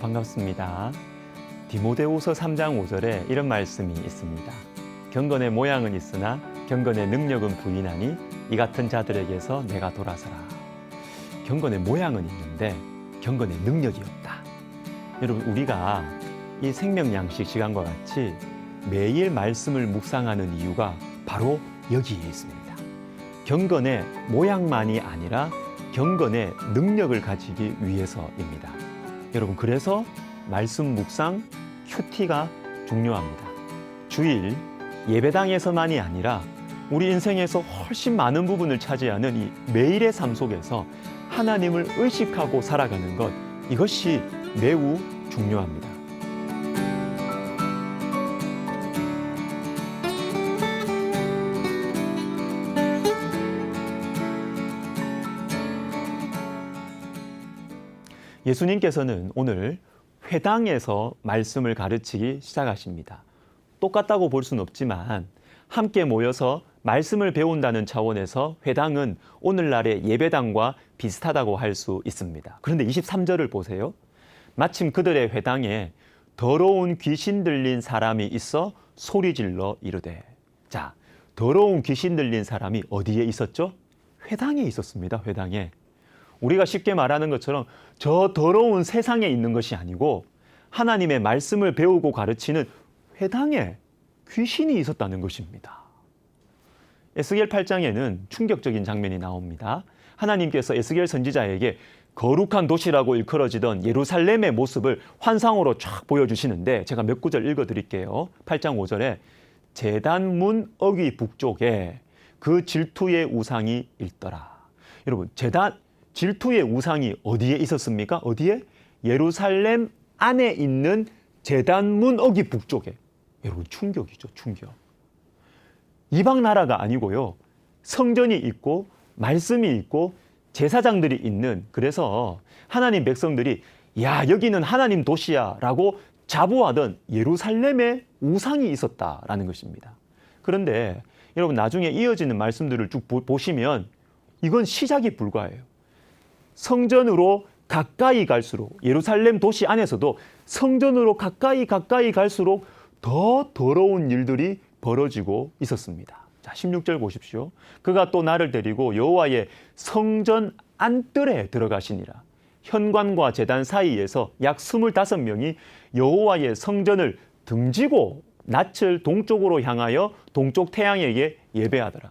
반갑습니다. 디모데후서 3장 5절에 이런 말씀이 있습니다. 경건의 모양은 있으나 경건의 능력은 부인하니 이 같은 자들에게서 내가 돌아서라. 경건의 모양은 있는데 경건의 능력이 없다. 여러분 우리가 이 생명 양식 시간과 같이 매일 말씀을 묵상하는 이유가 바로 여기에 있습니다. 경건의 모양만이 아니라 경건의 능력을 가지기 위해서입니다. 여러분 그래서 말씀 묵상 큐티가 중요합니다. 주일 예배당에서만이 아니라 우리 인생에서 훨씬 많은 부분을 차지하는 이 매일의 삶 속에서 하나님을 의식하고 살아가는 것 이것이 매우 중요합니다. 예수님께서는 오늘 회당에서 말씀을 가르치기 시작하십니다. 똑같다고 볼 수는 없지만 함께 모여서 말씀을 배운다는 차원에서 회당은 오늘날의 예배당과 비슷하다고 할 수 있습니다. 그런데 23절을 보세요. 마침 그들의 회당에 더러운 귀신 들린 사람이 있어 소리 질러 이르되 자, 더러운 귀신 들린 사람이 어디에 있었죠? 회당에 있었습니다. 회당에. 우리가 쉽게 말하는 것처럼 저 더러운 세상에 있는 것이 아니고 하나님의 말씀을 배우고 가르치는 회당에 귀신이 있었다는 것입니다. 에스겔 8장에는 충격적인 장면이 나옵니다. 하나님께서 에스겔 선지자에게 거룩한 도시라고 일컬어지던 예루살렘의 모습을 환상으로 쫙 보여주시는데 제가 몇 구절 읽어드릴게요. 8장 5절에 재단문 어귀 북쪽에 그 질투의 우상이 있더라. 여러분 재단 질투의 우상이 어디에 있었습니까? 어디에? 예루살렘 안에 있는 재단문 어기 북쪽에. 여러분 충격이죠, 충격. 이방 나라가 아니고요. 성전이 있고 말씀이 있고 제사장들이 있는 그래서 하나님 백성들이 야, 여기는 하나님 도시야라고 자부하던 예루살렘에 우상이 있었다라는 것입니다. 그런데 여러분 나중에 이어지는 말씀들을 쭉 보시면 이건 시작이 불과해요. 성전으로 가까이 갈수록 예루살렘 도시 안에서도 성전으로 가까이 가까이 갈수록 더 더러운 일들이 벌어지고 있었습니다. 자, 16절 보십시오. 그가 또 나를 데리고 여호와의 성전 안뜰에 들어가시니라. 현관과 제단 사이에서 약 25명이 여호와의 성전을 등지고 낯을 동쪽으로 향하여 동쪽 태양에게 예배하더라.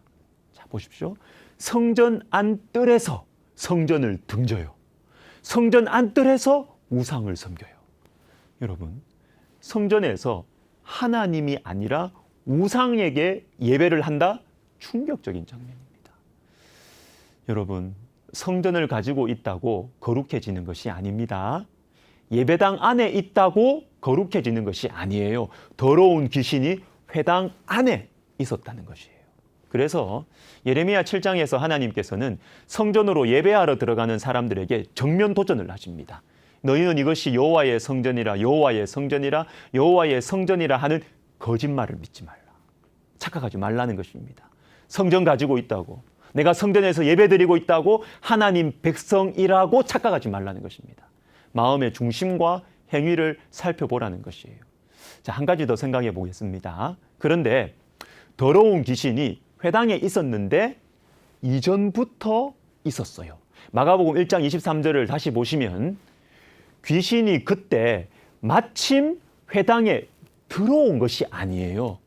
자, 보십시오. 성전 안뜰에서 성전을 등져요. 성전 안뜰에서 우상을 섬겨요. 여러분, 성전에서 하나님이 아니라 우상에게 예배를 한다? 충격적인 장면입니다. 여러분, 성전을 가지고 있다고 거룩해지는 것이 아닙니다. 예배당 안에 있다고 거룩해지는 것이 아니에요. 더러운 귀신이 회당 안에 있었다는 것이에요. 그래서 예레미야 7장에서 하나님께서는 성전으로 예배하러 들어가는 사람들에게 정면 도전을 하십니다. 너희는 이것이 여호와의 성전이라 여호와의 성전이라 여호와의 성전이라 하는 거짓말을 믿지 말라. 착각하지 말라는 것입니다. 성전 가지고 있다고 내가 성전에서 예배드리고 있다고 하나님 백성이라고 착각하지 말라는 것입니다. 마음의 중심과 행위를 살펴보라는 것이에요. 자, 한 가지 더 생각해 보겠습니다. 그런데 더러운 귀신이 회당에 있었는데 이전부터 있었어요. 마가복음 1장 23절을 다시 보시면 귀신이 그때 마침 회당에 들어온 것이 아니에요.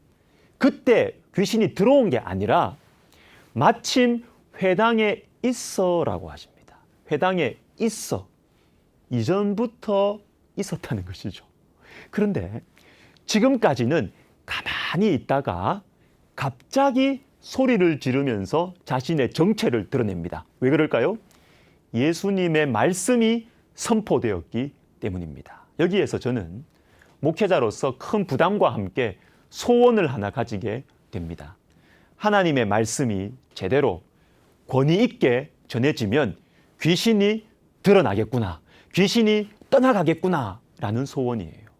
그때 귀신이 들어온 게 아니라 마침 회당에 있어라고 하십니다. 회당에 있어. 이전부터 있었다는 것이죠. 그런데 지금까지는 가만히 있다가 갑자기 소리를 지르면서 자신의 정체를 드러냅니다. 왜 그럴까요? 예수님의 말씀이 선포되었기 때문입니다. 여기에서 저는 목회자로서 큰 부담과 함께 소원을 하나 가지게 됩니다. 하나님의 말씀이 제대로 권위 있게 전해지면 귀신이 드러나겠구나. 귀신이 떠나가겠구나. 라는 소원이에요.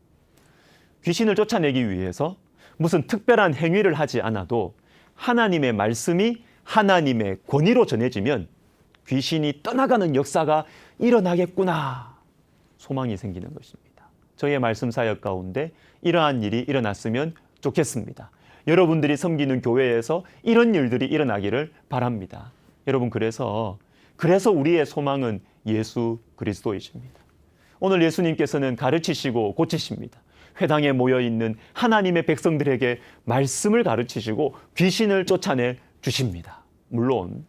귀신을 쫓아내기 위해서 무슨 특별한 행위를 하지 않아도 하나님의 말씀이 하나님의 권위로 전해지면 귀신이 떠나가는 역사가 일어나겠구나. 소망이 생기는 것입니다. 저의 말씀 사역 가운데 이러한 일이 일어났으면 좋겠습니다. 여러분들이 섬기는 교회에서 이런 일들이 일어나기를 바랍니다. 여러분 그래서 그래서 우리의 소망은 예수 그리스도이십니다. 오늘 예수님께서는 가르치시고 고치십니다. 회당에 모여 있는 하나님의 백성들에게 말씀을 가르치시고 귀신을 쫓아내 주십니다. 물론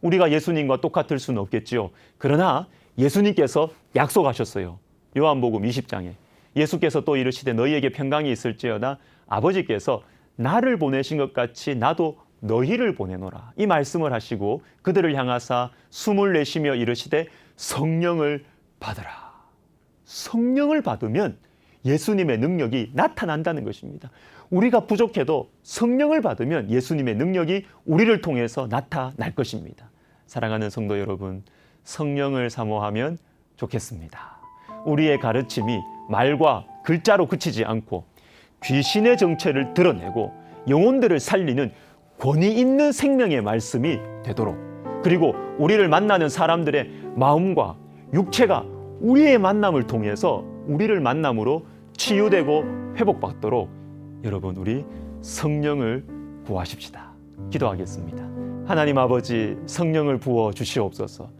우리가 예수님과 똑같을 수는 없겠지요. 그러나 예수님께서 약속하셨어요. 요한복음 20장에 예수께서 또 이르시되 너희에게 평강이 있을지어다 아버지께서 나를 보내신 것 같이 나도 너희를 보내노라 이 말씀을 하시고 그들을 향하사 숨을 내쉬며 이르시되 성령을 받으라 성령을 받으면 예수님의 능력이 나타난다는 것입니다. 우리가 부족해도 성령을 받으면 예수님의 능력이 우리를 통해서 나타날 것입니다. 사랑하는 성도 여러분, 성령을 사모하면 좋겠습니다. 우리의 가르침이 말과 글자로 그치지 않고 귀신의 정체를 드러내고 영혼들을 살리는 권위 있는 생명의 말씀이 되도록 그리고 우리를 만나는 사람들의 마음과 육체가 우리의 만남을 통해서 우리를 만남으로 치유되고 회복받도록 여러분 우리 성령을 구하십시다. 기도하겠습니다. 하나님 아버지 성령을 부어 주시옵소서.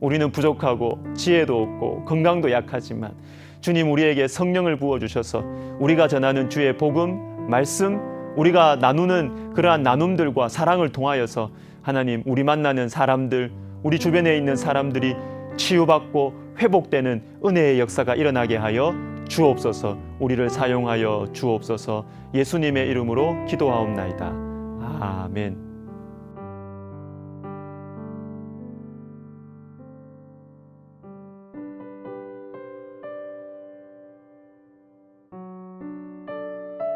우리는 부족하고 지혜도 없고 건강도 약하지만 주님 우리에게 성령을 부어 주셔서 우리가 전하는 주의 복음 말씀 우리가 나누는 그러한 나눔들과 사랑을 통하여서 하나님 우리 만나는 사람들 우리 주변에 있는 사람들이 치유받고 회복되는 은혜의 역사가 일어나게 하여 주옵소서 우리를 사용하여 주옵소서 예수님의 이름으로 기도하옵나이다. 아멘.